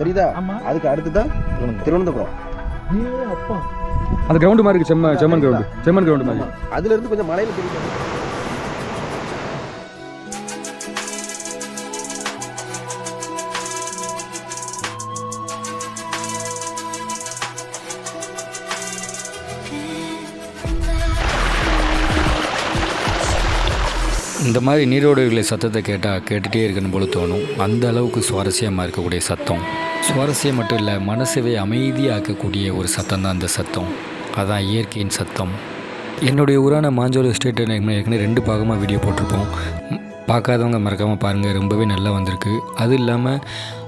தெரியுதா? அதுக்கு அடுத்து தான் திருவனந்தபுரம். அந்த கிரவுண்டு மாதிரி இருக்கு செம்ம செம்மன் கிரவுண்டு செம்மன் கிரவுண்டு மாதிரி. அதுல இருந்து கொஞ்சம் மலையில தெரியுது. இந்த மாதிரி நீரோடைகளை சத்தத்தை கேட்டால் கேட்டுகிட்டே இருக்கணும் போல தோணும். அந்த அளவுக்கு சுவாரஸ்யமாக இருக்கக்கூடிய சத்தம். சுவாரஸ்யம் மட்டும் இல்லை மனசவே அமைதியாக்கக்கூடிய ஒரு சத்தம் தான் அந்த சத்தம். அதுதான் இயற்கையின் சத்தம். என்னுடைய ஊரான மாஞ்சோல் எஸ்டேட் ஏற்கனவே ரெண்டு பாகமாக வீடியோ போட்டிருப்போம். பார்க்காதவங்க மறக்காமல் பாருங்கள் ரொம்பவே நல்லா வந்திருக்கு. அது இல்லாமல்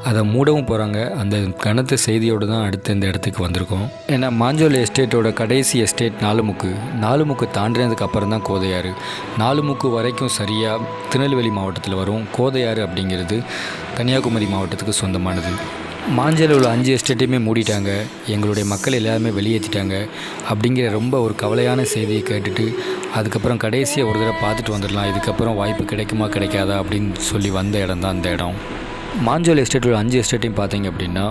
அதை மூடவும் போகிறாங்க அந்த கனத்த செய்தியோடு தான் அடுத்து இந்த இடத்துக்கு வந்திருக்கோம். ஏன்னா மாஞ்சோல் எஸ்டேட்டோட கடைசி எஸ்டேட் நாலுமுக்கு. நாலுமுக்கு தாண்டினதுக்கு அப்புறம் தான் கோதையாறு. நாலுமுக்கு வரைக்கும் சரியாக திருநெல்வேலி மாவட்டத்தில் வரும். கோதையாறு அப்படிங்கிறது கன்னியாகுமரி மாவட்டத்துக்கு சொந்தமானது. மாஞ்சல் உள்ள அஞ்சு எஸ்டேட்டையுமே மூடிட்டாங்க. எங்களுடைய மக்கள் எல்லாருமே வெளியேற்றிட்டாங்க அப்படிங்கிற ரொம்ப ஒரு கவலையான செய்தியை கேட்டுட்டு அதுக்கப்புறம் கடைசியாக ஒரு தடவை பார்த்துட்டு வந்துடலாம். இதுக்கப்புறம் வாய்ப்பு கிடைக்குமா கிடைக்காதா அப்படின்னு சொல்லி வந்த இடம் தான் அந்த இடம். மாஞ்சோல் எஸ்டேட் உள்ள அஞ்சு எஸ்டேட்டையும் பார்த்தீங்க அப்படின்னா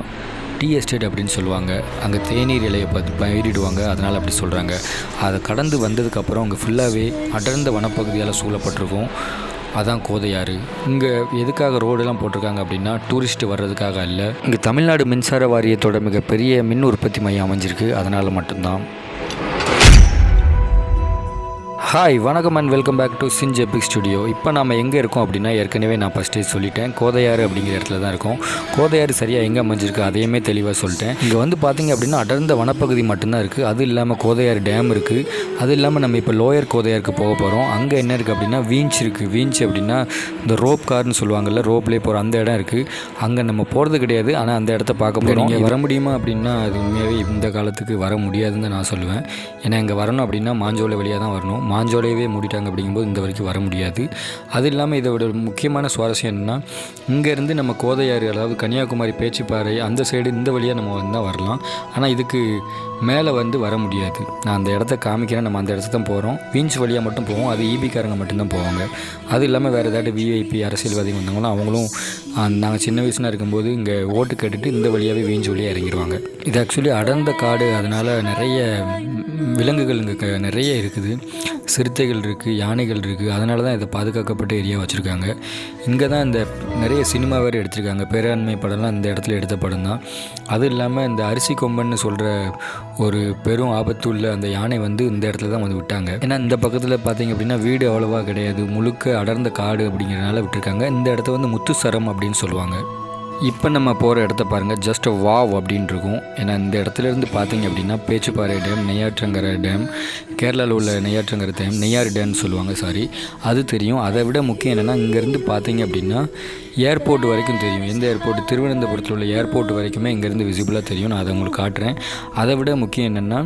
டீ எஸ்டேட் அப்படின்னு சொல்லுவாங்க. அங்கே தேநீர் இலையை பார்த்து பயிரிடுவாங்க. அதனால் அப்படி சொல்கிறாங்க அதை கடந்து வந்ததுக்கப்புறம் அங்கே ஃபுல்லாகவே அடர்ந்த வனப்பகுதியால் சூழப்பட்டிருக்கும். அதான் கோதையாறு. இங்கே எதுக்காக ரோடெல்லாம் போட்டிருக்காங்க அப்படின்னா டூரிஸ்ட்டு வர்றதுக்காக இல்லை இங்கே தமிழ்நாடு மின்சார வாரியத்தோட மிகப்பெரிய மின் உற்பத்தி மையம் அமைஞ்சிருக்கு. அதனால் மட்டும்தான். ஹாய் வணக்கம் அண்ட் வெல்கம் பேக் டு சின் ஜெபிக் ஸ்டுடியோ இப்போ நாம் எங்கே இருக்கோம் அப்படின்னா ஏற்கனவே நான் ஃபஸ்ட்டே சொல்லிட்டேன். கோதையாறு அப்படிங்கிற இடத்துல தான் இருக்கோம். கோதையாறு சரியாக எங்கே அமைஞ்சிருக்கு அதையுமே தெளிவாக சொல்லிட்டேன். இங்கே வந்து பார்த்தீங்க அப்படின்னா அடர்ந்த வனப்பகுதி மட்டும்தான் இருக்குது அது இல்லாமல் கோதையாறு டேம் இருக்குது அது இல்லாமல் நம்ம இப்போ லோயர் கோதையாருக்கு போக போகிறோம் அங்கே என்ன இருக்குது அப்படின்னா வீஞ்ச் இருக்குது வீஞ்ச் அப்படின்னா இந்த ரோப் கார்னு சொல்லுவாங்கல்ல ரோப்லேயே போகிற அந்த இடம் இருக்குது அங்கே நம்ம போகிறது கிடையாது. ஆனால் அந்த இடத்த பார்க்க போகிறோம் இங்கே வர முடியுமா அப்படின்னா அது உண்மையாகவே இந்த காலத்துக்கு வர முடியாதுன்னு தான் நான் சொல்லுவேன். ஏன்னா இங்கே வரணும் அப்படின்னா மாஞ்சோலை வழியாக தான் வரணும். மாஞ்சோலையவே மூடிட்டாங்க அப்படிங்கும்போது இந்த வரைக்கும் வர முடியாது. அது இல்லாமல் இதோட முக்கியமான சுவாரஸ்யம் என்னென்னா இங்கேருந்து நம்ம கோதையாறு அதாவது கன்னியாகுமரி பேச்சுப்பாறை அந்த சைடு இந்த வழியாக நம்ம வந்தால் வரலாம். ஆனால் இதுக்கு மேலே வந்து வர முடியாது. நான் அந்த இடத்த காமிக்கிறேன். நம்ம அந்த இடத்துக்கு தான் போகிறோம் வீஞ்ச் வழியாக மட்டும் போவோம். அது ஈபிக்காரங்க மட்டும்தான் போவாங்க. அது இல்லாமல் வேறு ஏதாவது விஐபி அரசியல்வாதிகள் வந்தாங்கன்னா அவங்களும் நாங்கள் சின்ன வயசுனா இருக்கும்போது இங்கே ஓட்டு கேட்டுட்டு இந்த வழியாகவே வீஞ்ச் வழியாக இறங்கிடுவாங்க இது ஆக்சுவலி அடர்ந்த காடு. அதனால் நிறைய விலங்குகள் இங்கே க- நிறைய இருக்குது. சிறுத்தைகள் இருக்குது யானைகள் இருக்குது அதனால தான் இதை பாதுகாக்கப்பட்ட ஏரியா வச்சுருக்காங்க. இங்கே தான் இந்த நிறைய சினிமா வேறு எடுத்திருக்காங்க. பேராண்மை படம்லாம் இந்த இடத்துல எடுத்த படம் தான். அதுவும் இல்லாமல் இந்த அரிசி கொம்பன்னு சொல்கிற ஒரு பெரும் ஆபத்து உள்ள அந்த யானை வந்து இந்த இடத்துல தான் வந்து விட்டாங்க. ஏன்னா இந்த பக்கத்தில் பார்த்தீங்க அப்படின்னா வீடு அவ்வளோவா கிடையாது. முழுக்க அடர்ந்த காடு அப்படிங்கிறனால விட்டுருக்காங்க. இந்த இடத்த வந்து முத்துசரம் அப்படின்னு சொல்லுவாங்க. இப்போ நம்ம போகிற இடத்த பாருங்கள் ஜஸ்ட் வாவ் அப்படின்னு இருக்கும் ஏன்னா இந்த இடத்துல இருந்து பார்த்தீங்க அப்படின்னா பேச்சுப்பாறை டேம் நெய்யாற்றங்கரை டேம் கேரளாவில் உள்ள நெய்யாற்றங்கரை டேம் நெய்யாறு டேம்னு சொல்லுவாங்க சாரி அது தெரியும். அதை விட முக்கியம் என்னென்னா இங்கேருந்து பார்த்தீங்க அப்படின்னா ஏர்போர்ட் வரைக்கும் தெரியும். எந்த ஏர்போர்ட் திருவனந்தபுரத்தில் உள்ள ஏர்போர்ட் வரைக்குமே இங்கேருந்து விசிபிளாக தெரியும். நான் அதை உங்களுக்கு காட்டுறேன். அதை விட முக்கியம் என்னென்னா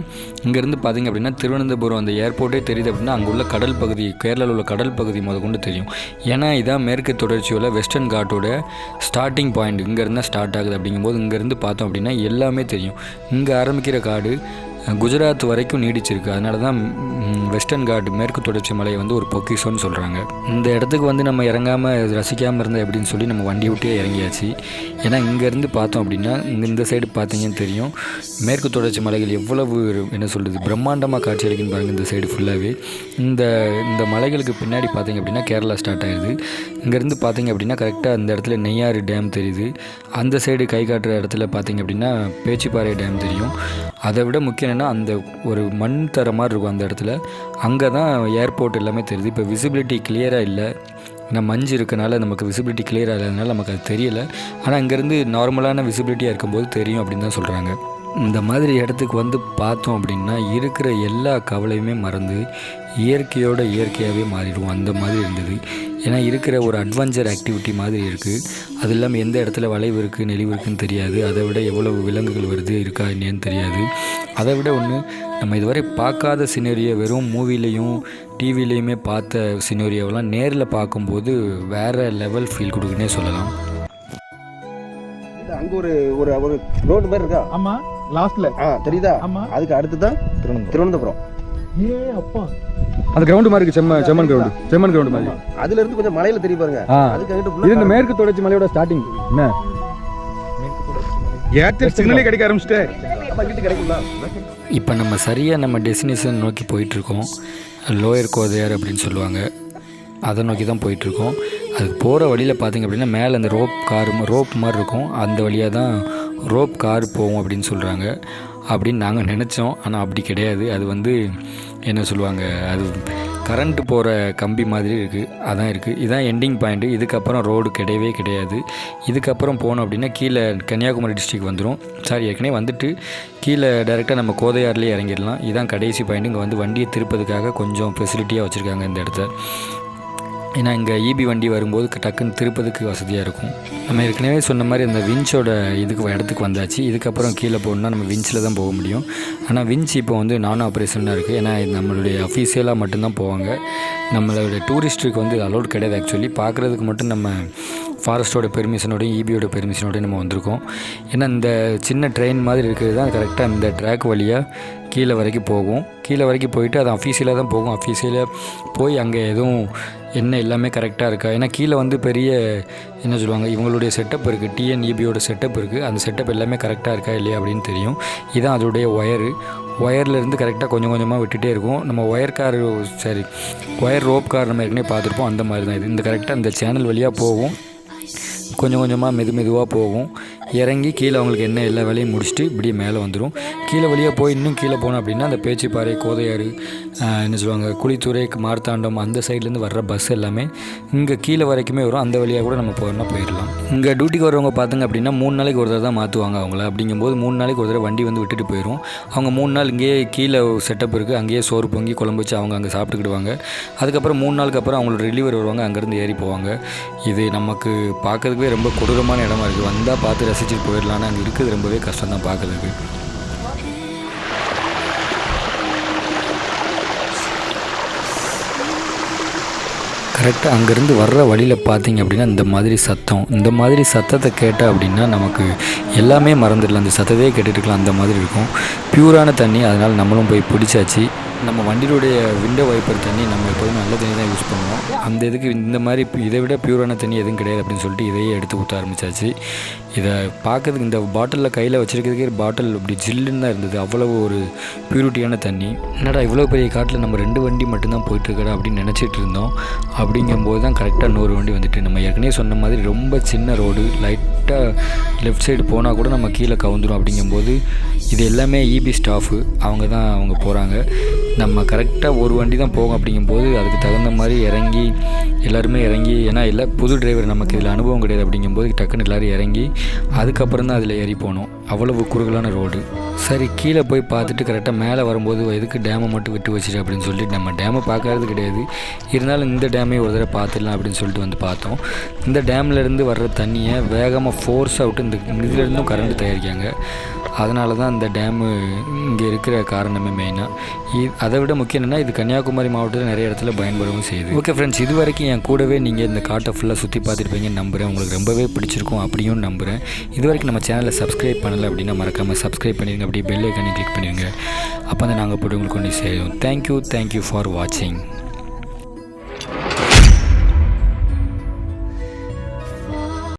இங்கேருந்து பார்த்தீங்க அப்படின்னா திருவனந்தபுரம் அந்த ஏர்போர்ட்டே தெரியுது அப்படின்னா அங்கே உள்ள கடல் பகுதி கேரளாவில் உள்ள கடல் பகுதி முதற்கொண்டு தெரியும். ஏன்னா இதான் மேற்கு தொடர்ச்சியுள்ள வெஸ்டர்ன் காட்டோட ஸ்டார்டிங் பாயிண்ட் இங்கேருந்து ஸ்டார்ட் ஆகுது அப்படிங்கும்போது இங்கேருந்து பார்த்தோம் அப்படின்னா எல்லாமே தெரியும். இங்கே ஆரம்பிக்கிற காடு குஜராத் வரைக்கும் நீடிச்சிருக்கு. அதனால தான் வெஸ்டர்ன் காட் மேற்கு தொடர்ச்சி மலையை வந்து ஒரு பொக்கிஷோன்னு சொல்கிறாங்க இந்த இடத்துக்கு வந்து நம்ம இறங்காமல் ரசிக்காமல் இருந்தால் எப்படின்னு சொல்லி நம்ம வண்டி விட்டே இறங்கியாச்சு. ஏன்னா இங்கேருந்து பார்த்தோம் அப்படின்னா இங்கே இந்த சைடு பார்த்தீங்கன்னு தெரியும். மேற்கு தொடர்ச்சி மலைகள் எவ்வளவு என்ன சொல்கிறது பிரம்மாண்டமாக காட்சி அளிக்குன்னு பாருங்கள் இந்த சைடு ஃபுல்லாகவே இந்த இந்த மலைகளுக்கு பின்னாடி பார்த்தீங்க அப்படின்னா கேரளா ஸ்டார்ட் ஆகிடுது இங்கேருந்து பார்த்தீங்க அப்படின்னா கரெக்டாக அந்த இடத்துல நெய்யாறு டேம் தெரியுது. அந்த சைடு கை காட்டுற இடத்துல பார்த்தீங்க அப்படின்னா பேச்சிப்பாறை டேம் தெரியும். அதை விட முக்கியம் என்னென்னா அந்த ஒரு மண் தர மாதிரி இருக்கும் அந்த இடத்துல. அங்கே தான் ஏர்போர்ட் எல்லாமே தெரியுது. இப்போ விசிபிலிட்டி கிளியராக இல்லை. ஏன்னா மஞ்சு இருக்கனால நமக்கு விசிபிலிட்டி கிளியராக இல்லாதனால நமக்கு அது தெரியலை. ஆனால் அங்கேருந்து நார்மலான விசிபிலிட்டியாக இருக்கும்போது தெரியும் அப்படின்னு தான் சொல்கிறாங்க இந்த மாதிரி இடத்துக்கு வந்து பார்த்தோம் அப்படின்னா இருக்கிற எல்லா கவலையுமே மறந்து இயற்கையோட இயற்கையாகவே மாறிடுவோம். அந்த மாதிரி இருந்தது. ஏன்னா இருக்கிற ஒரு அட்வென்ச்சர் ஆக்டிவிட்டி மாதிரி இருக்குது அது இல்லாமல் எந்த இடத்துல வளைவு இருக்குது நெளிவு இருக்குன்னு தெரியாது. அதை விட எவ்வளவு விலங்குகள் வருது இருக்கா என்னன்னு தெரியாது. அதை விட ஒன்று நம்ம இதுவரை பார்க்காத சினேரியோ வெறும் மூவிலையும் டிவிலையுமே பார்த்த சினேரியோவெல்லாம் நேரில் பார்க்கும்போது வேறு லெவல் ஃபீல் கொடுக்குன்னே சொல்லலாம். அங்க ஒரு ஒரு ஒரு ரோடு மாதிரி இருக்கா? ஆமா லாஸ்ட்ல ஆ தெரியுதா? ஆமா. அதுக்கு அடுத்து தான் திருவனந்தபுரம். ஏ அப்பா. அந்த கிரவுண்டு மாதிரி இருக்கு செம்ம செம்மன் கிரவுண்டு செம்மன் கிரவுண்டு மாதிரி. அதுல இருந்து கொஞ்சம் மலையில தெரிய பாருங்க. ஆ. அதுக்கு அங்கிட்டு இது இந்த மேற்கு தொடர்ச்சி மலையோட ஸ்டார்டிங் என்ன? ஏர்டெல் சிக்னலே கிடைக்க ஆரம்பிச்சிட்டே. இப்போ நம்ம சரியாக நம்ம டெஸ்டினேஷன் நோக்கி போயிட்டுருக்கோம். லோயர் கோதையார் அப்படின்னு சொல்லுவாங்க. அதை நோக்கி தான் போயிட்டுருக்கோம். அதுக்கு போகிற வழியில் பார்த்தீங்க அப்படின்னா மேலே அந்த ரோப் கார் ரோப் மாதிரி இருக்கும். அந்த வழியாக தான் ரோப் கார் போகும் அப்படின்னு சொல்கிறாங்க அப்படின்னு நாங்கள் நினச்சோம். ஆனால் அப்படி கிடையாது. அது வந்து என்ன சொல்லுவாங்க அது கரண்ட்டு போகிற கம்பி மாதிரி இருக்குது அதான் இருக்குது இதுதான் எண்டிங் பாயிண்ட்டு இதுக்கப்புறம் ரோடு கிடையவே கிடையாது. இதுக்கப்புறம் போனோம் அப்படின்னா கீழே கன்னியாகுமரி டிஸ்ட்ரிக் வந்துடும் சாரி ஏற்கனவே வந்துட்டு கீழே டைரெக்டாக நம்ம கோதையார்லேயே இறங்கிடலாம். இதுதான் கடைசி பாயிண்ட் இங்கே வந்து வண்டியை திருப்பதுக்காக கொஞ்சம் ஃபெசிலிட்டியாக வச்சுருக்காங்க இந்த இடத்த ஏன்னா இங்கே ஈபி வண்டி வரும்போது டக்குன்னு திருப்பதுக்கு வசதியாக இருக்கும். நம்ம ஏற்கனவே சொன்ன மாதிரி அந்த விஞ்சோட இதுக்கு இடத்துக்கு வந்தாச்சு. இதுக்கப்புறம் கீழே போகணுன்னா நம்ம விஞ்சில் தான் போக முடியும். ஆனால் விஞ்ச் இப்போ வந்து நான் ஆப்ரேஷனாக இருக்குது ஏன்னா இது நம்மளுடைய அஃபீஷியலாக மட்டும்தான் போவாங்க. நம்மளுடைய டூரிஸ்ட்டுக்கு வந்து அலோட் கிடையாது ஆக்சுவலி பார்க்குறதுக்கு மட்டும் நம்ம ஃபாரஸ்ட்டோட பெர்மிஷனோடையும் இபியோட பெர்மிஷனோடையும் நம்ம வந்திருக்கோம். ஏன்னா இந்த சின்ன ட்ரெயின் மாதிரி இருக்கிறது தான் கரெக்டாக இந்த ட்ராக் வழியாக கீழே வரைக்கும் போகும். கீழே வரைக்கும் போயிட்டு அது அஃபீஷியலாக தான் போகும். அஃபீஷியலாக போய் அங்கே எதுவும் என்ன எல்லாமே கரெக்டாக இருக்கா? ஏன்னா கீழே வந்து பெரிய என்ன சொல்லுவாங்க இவங்களுடைய செட்டப் இருக்குது டிஎன்இபியோட செட்டப் இருக்குது அந்த செட்டப் எல்லாமே கரெக்டாக இருக்கா இல்லையா அப்படின்னு தெரியும். இதுதான் அதோடைய ஒயரு ஒயர்லேருந்து கரெக்டாக கொஞ்சம் கொஞ்சமாக விட்டுகிட்டே இருக்கும். நம்ம ஒயர் கார் சரி ஒயர் ரோப் கார் நம்ம ஏற்கனவே பார்த்துருப்போம். அந்த மாதிரி தான் இது. இந்த கரெக்டாக இந்த சேனல் வழியாக போகும். கொஞ்சம் கொஞ்சமாக மெது மெதுவாக போகும். இறங்கி கீழே அவங்களுக்கு என்ன எல்லா வேலையும் முடிச்சுட்டு இப்படியே மேலே வந்துடும் கீழே வழியாக போய் இன்னும் கீழே போனோம் அப்படின்னா அந்த பேச்சுப்பாறை கோதையாறு என்ன சொல்லுவாங்க குளித்துறை மார்த்தாண்டம் அந்த சைட்லேருந்து வர்ற பஸ் எல்லாமே இங்கே கீழே வரைக்குமே வரும். அந்த வழியாக கூட நம்ம போகிறோம்னா போயிடலாம். இங்கே டியூட்டிக்கு வரவங்க பார்த்தாங்க அப்படின்னா மூணு நாளைக்கு ஒரு தடவை தான் மாற்றுவாங்க அவங்கள. அப்படிங்கும்போது மூணு நாளைக்கு ஒரு தடவை வண்டி வந்து விட்டுட்டு போயிடும் அவங்க மூணு நாள் இங்கேயே கீழே செட்டப் இருக்குது அங்கேயே சோறு பொங்கி குழம்பு வச்சு அவங்க அங்கே சாப்பிட்டுக்கிடுவாங்க. அதுக்கப்புறம் மூணு நாளுக்கு அப்புறம் அவங்களோட ரிலீவர் வருவாங்க. அங்கேருந்து ஏறி போவாங்க. இது நமக்கு பார்க்குறதுக்கே ரொம்ப கொடூரமான இடமா இருக்குது வந்தால் பார்த்து ரசிச்சுட்டு போயிடலாம் அங்கே இருக்கிறது ரொம்பவே கஷ்டம் தான் பார்க்கறதுக்கு. கரெக்டாக அங்கேருந்து வர்ற வழியில் பார்த்தீங்க அப்படின்னா இந்த மாதிரி சத்தம். இந்த மாதிரி சத்தத்தை கேட்டால் அப்படின்னா நமக்கு எல்லாமே மறந்துடலாம். அந்த சத்தத்தையே கேட்டுட்டு இருக்கலாம். அந்த மாதிரி இருக்கும். பியூரான தண்ணி அதனால் நம்மளும் போய் பிடிச்சாச்சு. நம்ம வண்டியினுடைய விண்டோ வைப்பர் தண்ணி நம்ம எப்போதும் நல்ல தண்ணி தான் யூஸ் பண்ணுவோம். அந்த இதுக்கு இந்த மாதிரி இதை விட பியூரான தண்ணி எதுவும் கிடையாது அப்படின்னு சொல்லிட்டு இதையே எடுத்து ஊற்ற ஆரம்பிச்சாச்சு. இதை பார்க்கறதுக்கு இந்த பாட்டிலில் கையில் வச்சிருக்கிறதுக்கே பாட்டில் இப்படி ஜில்லுன்னு தான் இருந்தது. அவ்வளவு ஒரு பியூரிட்டியான தண்ணி. என்னடா இவ்வளோ பெரிய காட்டில் நம்ம ரெண்டு வண்டி மட்டும்தான் போயிட்டுருக்கடா அப்படின்னு நினச்சிட்டு இருந்தோம். அப்படிங்கும்போது தான் கரெக்டாக நூறு வண்டி வந்துட்டு நம்ம ஏற்கனவே சொன்ன மாதிரி ரொம்ப சின்ன ரோடு லைட்டாக லெஃப்ட் சைடு போனால் கூட நம்ம கீழே கவுந்துடும் அப்படிங்கும்போது இது எல்லாமே இபி ஸ்டாஃபு அவங்க தான் அவங்க போகிறாங்க நம்ம கரெக்டாக ஒரு வண்டி தான் போகும் அப்படிங்கும்போது அதுக்கு தகுந்த மாதிரி இறங்கி எல்லாருமே இறங்கி ஏன்னா எல்லா புது டிரைவர் நமக்கு இதில் அனுபவம் கிடையாது அப்படிங்கும்போது டக்குன்னு எல்லோரும் இறங்கி அதுக்கப்புறம் தான் அதில் ஏறி போனோம் அவ்வளவு குறுகலான ரோடு சரி கீழே போய் பார்த்துட்டு கரெக்டாக மேலே வரும்போது எதுக்கு டேமை மட்டும் விட்டு வச்சுட்டு அப்படின்னு சொல்லிட்டு நம்ம டேமை பார்க்கறது கிடையாது. இருந்தாலும் இந்த டேமே ஒரு தடவை பார்த்துடலாம் அப்படின்னு சொல்லிட்டு வந்து பார்த்தோம். இந்த டேம்லேருந்து வர்ற தண்ணியை வேகமாக ஃபோர்ஸாக அவுட்டு இந்த இதுலேருந்தும் கரண்ட் தயாரிக்காங்க அதனால தான் இந்த டேமு இங்கே இருக்கிற காரணமே மெயினாக அதை விட முக்கியம் என்னென்னா இது கன்னியாகுமரி மாவட்டத்தில் நிறைய இடத்துல பயன்படவும் செய்யுது. ஓகே ஃப்ரெண்ட்ஸ் இது வரைக்கும் என் கூடவே நீங்கள் இந்த காட்டை ஃபுல்லாக சுற்றி பார்த்துருப்பீங்கன்னு நம்புகிறேன் உங்களுக்கு ரொம்பவே பிடிச்சிருக்கும் அப்படியும் நம்புகிறேன் இது வரைக்கும் நம்ம சேனலை சப்ஸ்கிரைப் பண்ணலை அப்படின்னா மறக்காமல் சப்ஸ்கிரைப் பண்ணிடுங்க. அப்படியே பெல் ஐக்கானே கிளிக் பண்ணிடுங்க. அப்போ தான் நாங்கள் போட்டு உங்களுக்கு கொண்டு சேரும். தேங்க்யூ தேங்க்யூ ஃபார் வாட்சிங்